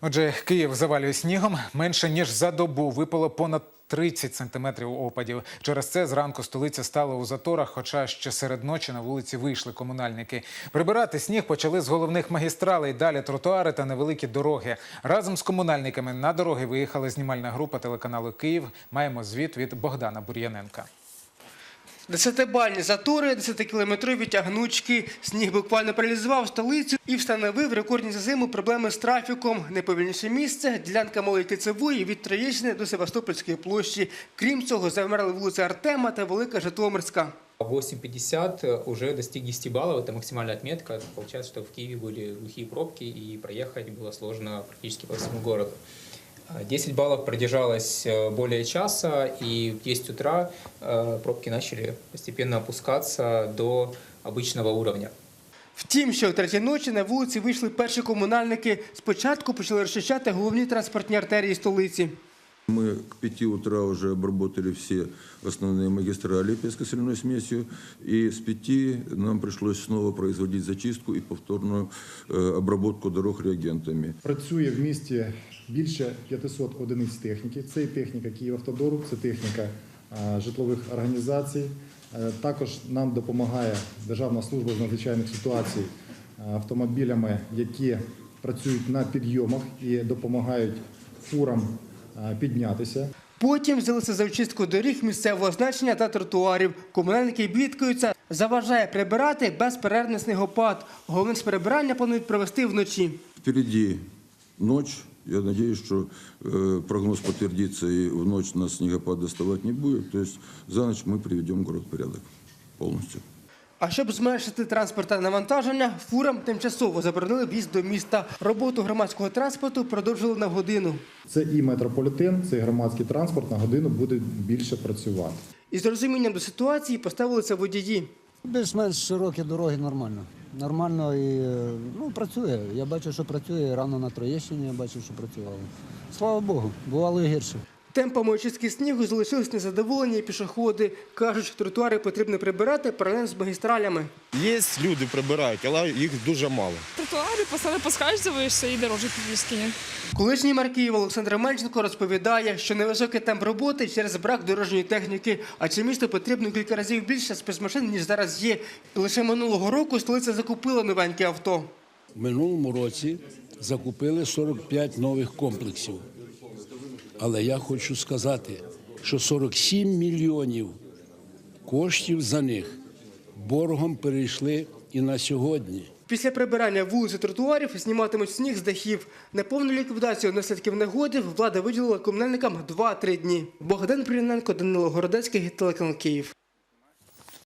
Отже, Київ завалює снігом. Менше ніж за добу випало понад 30 сантиметрів опадів. Через це зранку столиця стала у заторах, хоча ще серед ночі на вулиці вийшли комунальники. Прибирати сніг почали з головних магістралей, далі тротуари та невеликі дороги. Разом з комунальниками на дороги виїхала знімальна група телеканалу Київ. Маємо звіт від Богдана Бур'яненка. Десятибальні затори, 10-кілометрові тягнучки. Сніг буквально паралізував столицю і встановив рекордні за зиму проблеми з трафіком. Найповільніше місце – ділянка Малої Кицевої від Троєщини до Севастопольської площі. Крім цього, замерли вулиця Артема та Велика Житомирська. 8.50 уже достиг 10 баллов, это максимальная отметка. Получается, что в Киеве были глухие пробки и проехать было сложно практически по всему городу. А 10 баллов продержалось э, более часа, и в 10 утра э, пробки начали постепенно опускаться до обычного уровня. Втім, що о третій ночі на вулиці вийшли перші комунальники. Спочатку почали розчищати головні транспортні артерії столиці. Мы к 5 утра уже обработали все основные магистрали пескосоляной смесью, и с 5 нам пришлось снова производить зачистку и повторную э, обработку дорог реагентами. Працює в місті більше 500 одиниць техніки. Це і техніка Київавтодору, це техніка а, житлових організацій. Е, Також нам допомагає Державна служба з надзвичайних ситуацій а, автомобілями, які працюють на підйомах і допомагають фурам а, піднятися. Потім взялися за очистку доріг місцевого значення та тротуарів. Комунальники бідкаються, заважає прибирати безперервний снігопад. Головне з прибирання планують провести вночі. Впереди ночь. Я надеюсь, что э, прогноз подтвердится, и в ночь нас снегопад доставать не будет. То есть за ночь мы приведем город в порядок полностью. А щоб зменшити транспортне навантаження, фурам тимчасово заборонили в'їзд до міста. Роботу громадського транспорту продовжили на годину. Це і метрополітен, це і громадський транспорт на годину буде більше працювати. Із розумінням до ситуації поставилися водії. Більш-менш широкі дороги нормально. Нормально і е, ну, працює. Я бачу, що працює. Рано на Троєщині я бачив, що працювало. Слава Богу, бувало і гірше. Темпами очистки снігу залишились незадоволені і пішоходи. Кажуть, що тротуари потрібно прибирати паралельно з магістралями. Є люди прибирають, але їх дуже мало. Тротуари постали поскальзуєшся і дорожі підвіски. Колишній мер Києва Олександр Мельченко розповідає, що невисокий темп роботи через брак дорожньої техніки, а чи місту потрібно кілька разів більше спецмашин, ніж зараз є. Лише минулого року столиця закупила новеньке авто. В минулому році закупили 45 нових комплексів. Але я хочу сказати, що 47 мільйонів коштів за них боргом перейшли і на сьогодні. Після прибирання вулиць і тротуарів зніматимуть сніг з дахів. На повну ліквідацію наслідків негоди влада виділила комунальникам 2-3 дні. Богдан Пряненко, Данило Городецький, телеканал Київ.